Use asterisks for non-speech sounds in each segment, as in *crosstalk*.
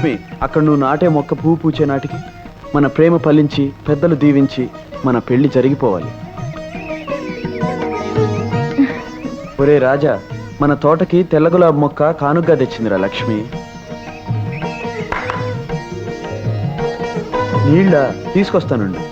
లక్ష్మి అక్కడ నువ్వు నాటే మొక్క పువ్వు పూచే నాటికి మన ప్రేమ ఫలించి పెద్దలు దీవించి మన పెళ్ళి జరిగిపోవాలి. ఒరే రాజా మన తోటకి తెల్ల గులాబీ మొక్క కానుగ్గా తెచ్చిందిరా లక్ష్మి. నీళ్ళ తీసుకొస్తానండి.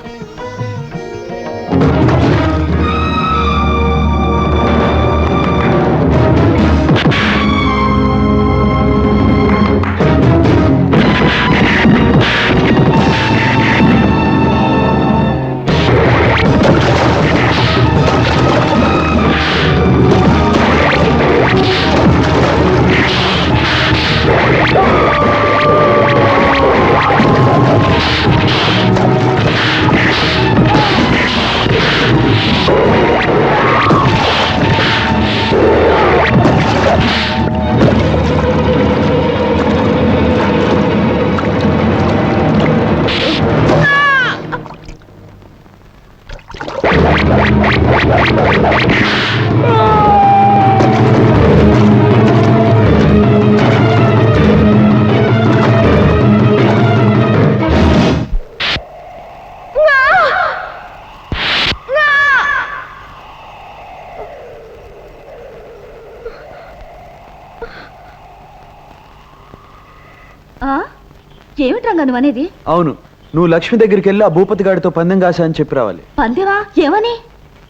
నువ్వు అనేది? అవును. నువ్వు లక్ష్మి దగ్గరికి వెళ్ళి ఆ భూపతి గాడితో పందెం కాశా అని చెప్పి రావాలి. పందేవా ఏమని?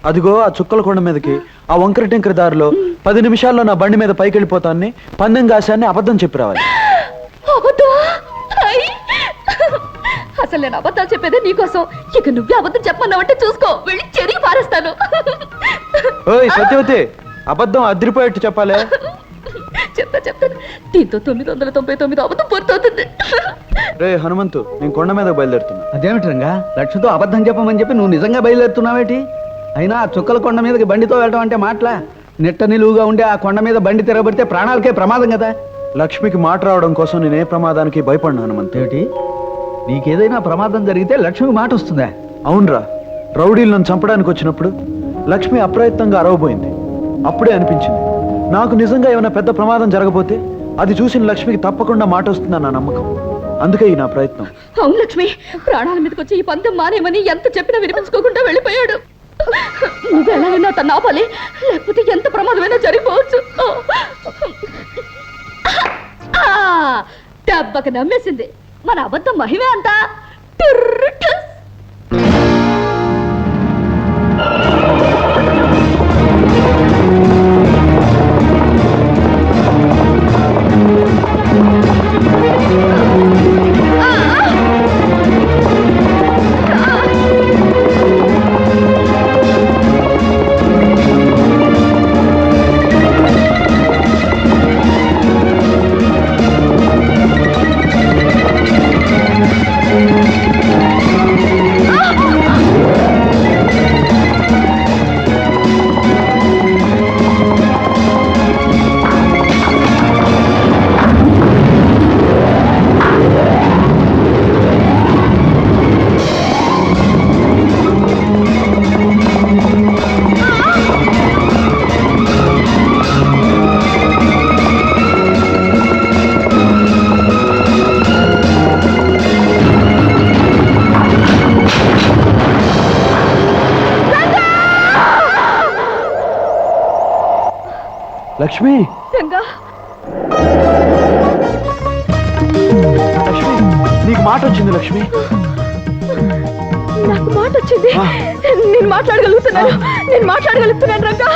అదిగో ఆ చుక్కల కొండ మీదకి ఆ వంకర టింకర దారిలో పది నిమిషాల్లో నా బండి మీద పైకి వెళ్ళిపోతాన్ని పందెం కాశాన్ని అబద్ధం చెప్పి రావాలి! అసలు నేను అబద్ధాలు చెప్పేదే నీకోసం. ఇక నువ్వే అబద్ధం చెప్పమన్నావంటే చూసుకో. వెళ్ళి చెరిగి పారేస్తాను. ఓయ్ సత్యవతి అబద్ధం అదిరిపోయేట్టు చెప్పాలే. చెప్తా చెప్తాను దీంతో తొమ్మిది వందల తొంభై తొమ్మిది అబద్ధం పూర్తవుతుంది. రే హనుమంతు నేను కొండ మీద బయలుదేరుతున్నా. అదేమిటి రంగా? లక్ష్మితో అబద్ధం చెప్పమని చెప్పి నువ్వు నిజంగా బయలుదేరుతున్నావేటి? అయినా ఆ చుక్కల కొండ మీదకి బండితో వెళ్ళడం అంటే మాటలా? నిట్ట నిలువుగా ఉండే ఆ కొండ మీద బండి తిరగబడితే ప్రాణాలకే ప్రమాదం కదా? లక్ష్మికి మాట రావడం కోసం నేను ఏ ప్రమాదానికి భయపడినా హనుమంతు. ఏమిటి? నీకేదైనా ప్రమాదం జరిగితే లక్ష్మికి మాట వస్తుందా? అవునరా రౌడీలు నన్ను చంపడానికి వచ్చినప్పుడు లక్ష్మి అప్రయత్నంగా అరవబోయింది. అప్పుడే అనిపించింది. నాకు నిజంగా ఏమైనా పెద్ద ప్రమాదం జరగబోతే అది చూసిన లక్ష్మికి తప్పకుండా మాట వస్తుందని నా నమ్మకం. అందుకే ఈ నా ప్రయత్నం. అవును లక్ష్మి ప్రాణాల మీదకి వచ్చి ఈ పందెం మానేమని ఎంత చెప్పినా వినిపించుకోకుండా వెళ్ళిపోయాడు. నువ్వు తను ఆపాలి లేకపోతే ఎంత ప్రమాదమైనా జరిగిపోవచ్చు. ఆ, దెబ్బకి నమ్మేసింది. మన అబద్ధం మహిమే అంతా. లక్ష్మి? రంగా లక్ష్మి నీకు మాట వచ్చింది లక్ష్మి. నాకు మాట వచ్చింది. నేను మాట్లాడగలుగుతున్నాను. నేను మాట్లాడగలుగుతున్నాను రంగా.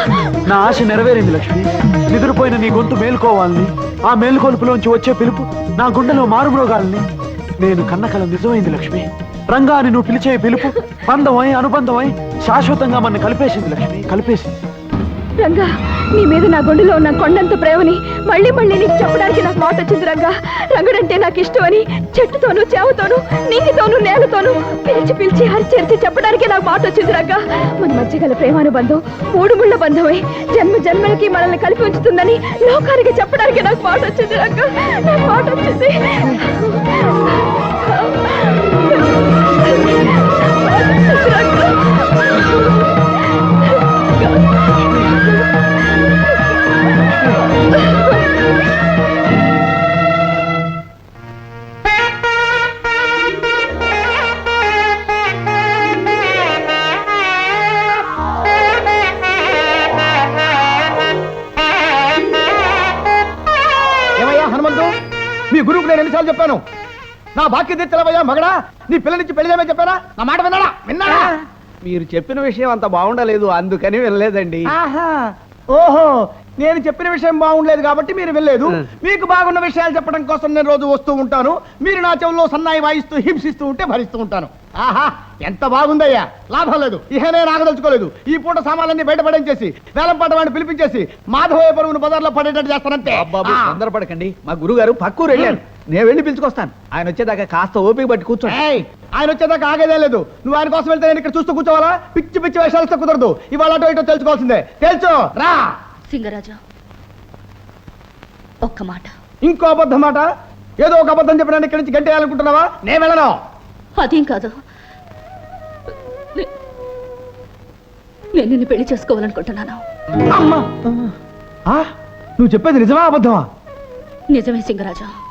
నా ఆశ నెరవేరింది లక్ష్మి. నిద్రపోయిన నీ గొంతు మేల్కోవాలని ఆ మేల్కొలుపులోంచి వచ్చే పిలుపు నా గుండెలో మారుమ్రోగాలని నేను కన్నకల నిజమైంది లక్ష్మి. రంగా అని నువ్వు పిలిచే పిలుపు బంధమై అనుబంధమై శాశ్వతంగా మన కలిపేసింది లక్ష్మి. కలిపేసింది. రంగా. నీ మీద నా గుండెలో ఉన్న కొండంత ప్రేమని మళ్ళీ మళ్ళీ నీకు చెప్పడానికి నాకు మాట వచ్చింది రంగా. రంగుడంటే నాకు ఇష్టమని చెట్టుతోనూ చేవతోనూ నీటితోనూ నేలతోనూ పిలిచి పిలిచి హరిచేర్చి చెప్పడానికి నాకు మాట వచ్చింది రంగా. మన మధ్య గల ప్రేమానుబంధం మూడు ముళ్ళ బంధమే. జన్మ జన్మలకి మనల్ని కలిపి ఉంచుతుందని లోకానికి చెప్పడానికి నాకు మాట వచ్చింది రంగా. నాకు మాట వచ్చింది మాట వచ్చింది. రంగా. ఎన్నిసార్లు చెప్పాను. నా బాక్య తెచ్చలవయ్యా మగడా? నీ పిల్లనిచ్చి పెళ్ళి చేయమని చెప్పారా నా మాట విన్నాడా? విన్నాడా? మీరు చెప్పిన విషయం అంత బాగుండలేదు అందుకని వెళ్ళలేదండి ఆహా. ఓహో నేను చెప్పిన విషయం బాగుండలేదు కాబట్టి మీరు వెళ్ళలేదు. మీకు బాగున్న విషయాలు చెప్పడం కోసం నేను రోజు వస్తూ ఉంటాను. మీరు నా చెవుల్లో సన్నాయి వాయిస్తూ హింసిస్తూ ఉంటే భరిస్తూ ఉంటాను. ఆహా ఎంత బాగుందయ్యా. లాభం లేదు. ఇహ నేను ఆగదలుచుకోలేదు. ఈ పూట సామాన్లన్నీ బయటపడించేసి వేలం పాట వాడిని పిలిపించేసి మాధవయ్య పరుగును బజార్లో పడేటట్టు చేస్తానంటే. తొందరపడకండి. మా గురుగారు పక్కూరు వెళ్ళారు నేను వెళ్ళి పిలుచుకొస్తాను. ఆయన వచ్చేదాకా కాస్త ఓపిక పట్టి కూర్చోండి. ఏయ్, ఆయన వచ్చేదాకా ఆగేదే లేదు. నువ్వు ఆయన కోసం వెళ్తే నేను ఇక్కడ చూస్తూ కూర్చోవాలా? పిచ్చి పిచ్చి వేషాలతో కుదరదు. ఇవాళ అటో ఇటో తెలుసుకోవాల్సిందే. తెలుసు రా. సింగరాజు ఒక్క మాట. ఇంకో అబద్ధం మాట? ఏదో ఒక అబద్ధం చెప్పడానికి ఇక్కడి నుంచి గంటేయాలనుకుంటున్నావా? నేను వెళ్ళను. అదేం కాదు. నే- నేను నిన్ను పెళ్ళి చేసుకోవాలనుకుంటున్నాను. అమ్మా! ఆ, నువ్వు చెప్పేది నిజమా అబద్ధమా? నిజమే సింగరాజు.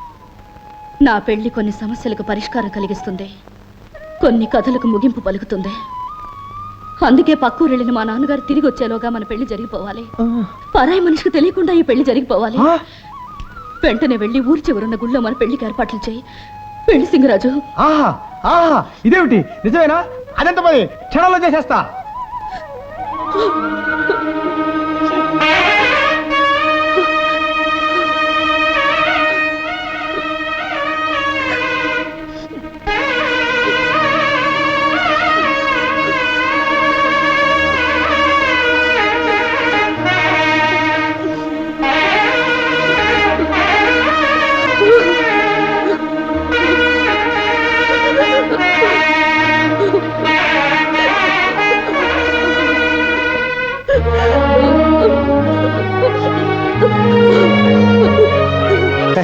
నా పెళ్ళి కొన్ని సమస్యలకు పరిష్కారం కలిగిస్తుంది. కొన్ని కథలకు ముగింపు పలుకుతుంది. అందుకే పక్కూరు వెళ్ళిన మా నాన్నగారు తిరిగి వచ్చేలోగా మన పెళ్ళి జరిగిపోవాలి. పరాయి మనిషికి తెలియకుండా ఈ పెళ్ళి జరిగిపోవాలి. వెంటనే వెళ్ళి ఊరి చివరున్న గుళ్ళో మన పెళ్ళికి ఏర్పాట్లు చేయి. పెళ్ళి సింగరాజు. ఆహా ఆహా ఇదేమిటి? నిజమేనా? అదెంత పని క్షణంలో చేసేస్తా.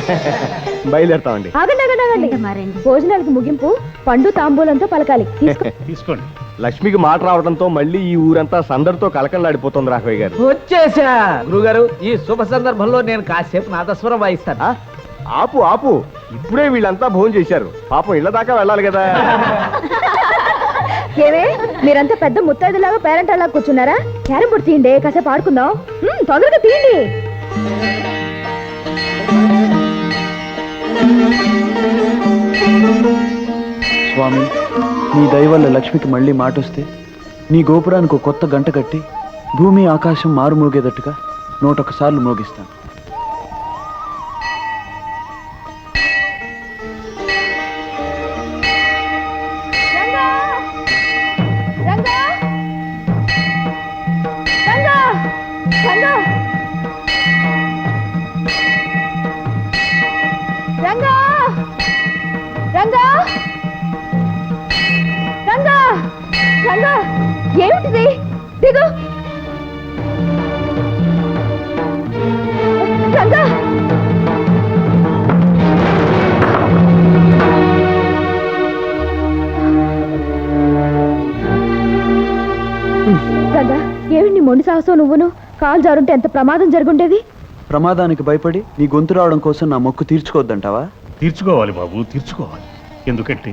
*laughs* బయలుదేరుతామండి. ఆగండి ఆగండి ఆగండి. భోజనాలకు ముగింపు పండు తాంబూలంతో పలకాలి. తీసుకో. *laughs* తీసుకోండి. లక్ష్మికి మాట రావడంతో మళ్ళీ ఈ ఊరంతా సందడితో కలకలాడిపోతుంది రాఘవయ్య గారు. వచ్చేసా! గురుగారు ఈ శుభ సందర్భంలో నేను కాసేపు నాదస్వరం వాయిస్తాను? ఆపు ఆపు. ఇప్పుడే వీళ్ళంతా భోజనం చేశారు. పాపం ఇళ్ళ దాకా వెళ్ళాలి కదా. *laughs* మీరంతా పెద్ద ముత్తైదులాగా పేరెంట్ అలా కూర్చున్నారా? క్యారం బోర్డు తీయండి కాసేపు ఆడుకుందాం. తొందరగా తీయండి. స్వామి నీ దయ వల్ల లక్ష్మికి మళ్ళీ మాట వస్తే నీ గోపురానికి కొత్త గంట కట్టి భూమి ఆకాశం మారుమోగేటట్టుగా నూటొకసార్లు మోగిస్తాను. మొండి సాహసం నువ్వును? కాలు జారుంటే ఎంత ప్రమాదం జరుగుండేది? ప్రమాదానికి భయపడి నీ గొంతు రావడం కోసం నా మొక్కు తీర్చుకోవద్దంటావా? తీర్చుకోవాలి బాబు తీర్చుకోవాలి. ఎందుకంటే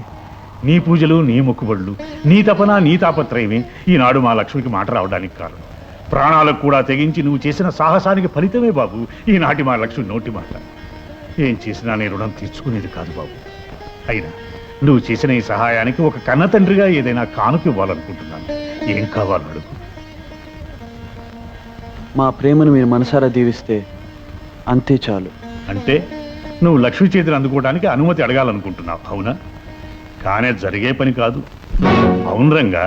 నీ పూజలు నీ మొక్కుబడులు నీ తపన నీ తాపత్రయమే ఈనాడు మా లక్ష్మికి మాట రావడానికి కారణం. ప్రాణాలకు కూడా తెగించి నువ్వు చేసిన సాహసానికి ఫలితమే బాబు ఈనాటి మా లక్ష్మి నోటి మాట. ఏం చేసినా నీ రుణం తీర్చుకునేది కాదు బాబు. అయినా నువ్వు చేసిన ఈ సహాయానికి ఒక కన్న తండ్రిగా ఏదైనా కానుక ఇవ్వాలనుకుంటున్నాను. ఏం కావాలో అడుగు మా ప్రేమను మీరు మనసారా దీవిస్తే అంతే చాలు. అంటే నువ్వు లక్ష్మి చేతిని అందుకోవడానికి అనుమతి అడగాలనుకుంటున్నావు అవునా? కానే జరిగే పని కాదు. అవును రంగా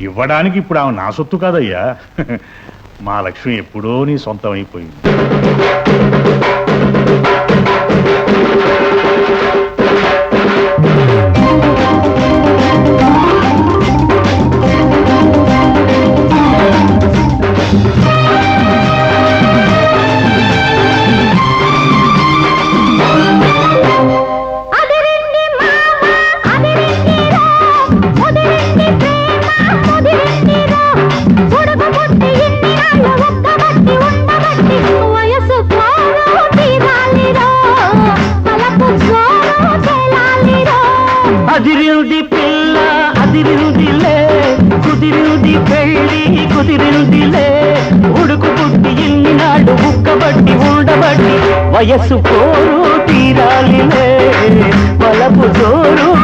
ఇవ్వడానికి ఇప్పుడు ఆమె నా సొత్తు కాదయ్యా. *laughs* మా లక్ష్మి ఎప్పుడో నీ సొంతం అయిపోయింది కుదిరింది పెళ్ళి కుదిరిందిలే. ఉడుకు పుట్టి ఇన్ని నాడు ఉక్కబట్టి ఉండబట్టి వయస్సు పోరు తీరాలిలే. బలపు జోరు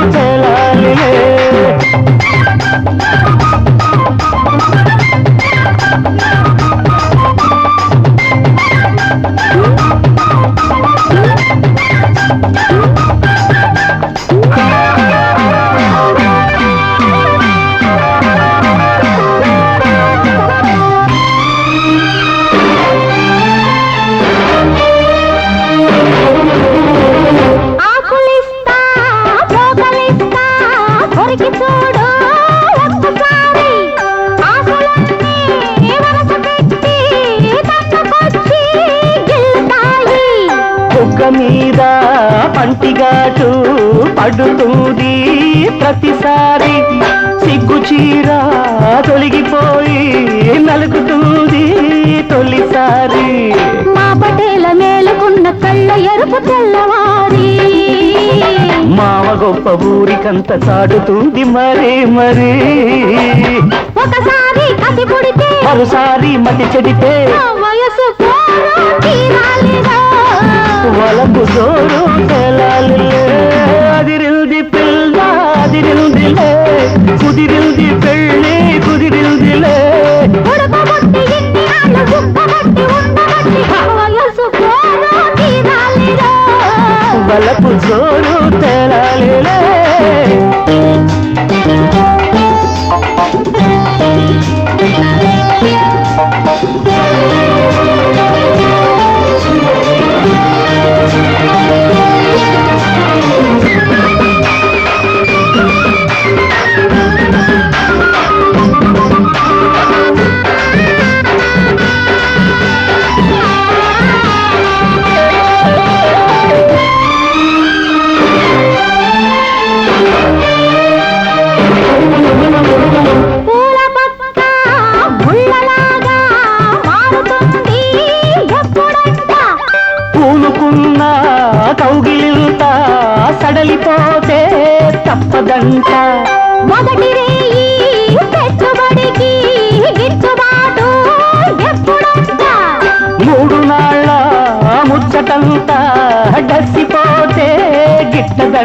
బుగ్గ మీద పంటిగాటు పడుతుంది ప్రతిసారి. సిగ్గు చీర తొలగిపోయి నలుగుతుంది తొలిసారి. మా పటేల మేలుకున్న కళ్ళ ఎరుపు తెల్లవారి. మావ గొప్ప ఊరికంత చాటుతుంది మరే మరే. ఒకసారి కసి పుడితే మరోసారి మతి చెడితే వయసు తీరాలిరా వలపు జోరు అదిరింది పిల్ల అదిరిందిలే కుదిరింది పెళ్ళి కుదిరిందిలే ఉడకబొట్టి ఇన్ని నాళ్ళు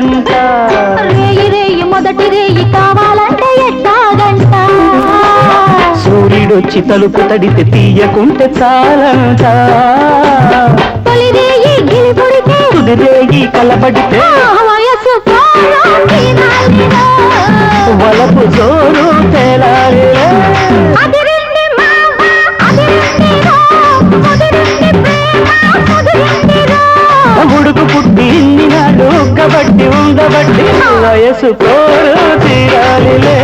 గిట్టదంట రేయి రేయి మొదటి రేయి కావాలంటే ఎట్టాగంట? సూర్యుడొచ్చి తలుపు తడితే తీయకుంటే చాలంట. తొలి రేయి గిలి పుడితే తుది రేగి కలబడితే వయసు చేసుకోరు తీరాలిలే.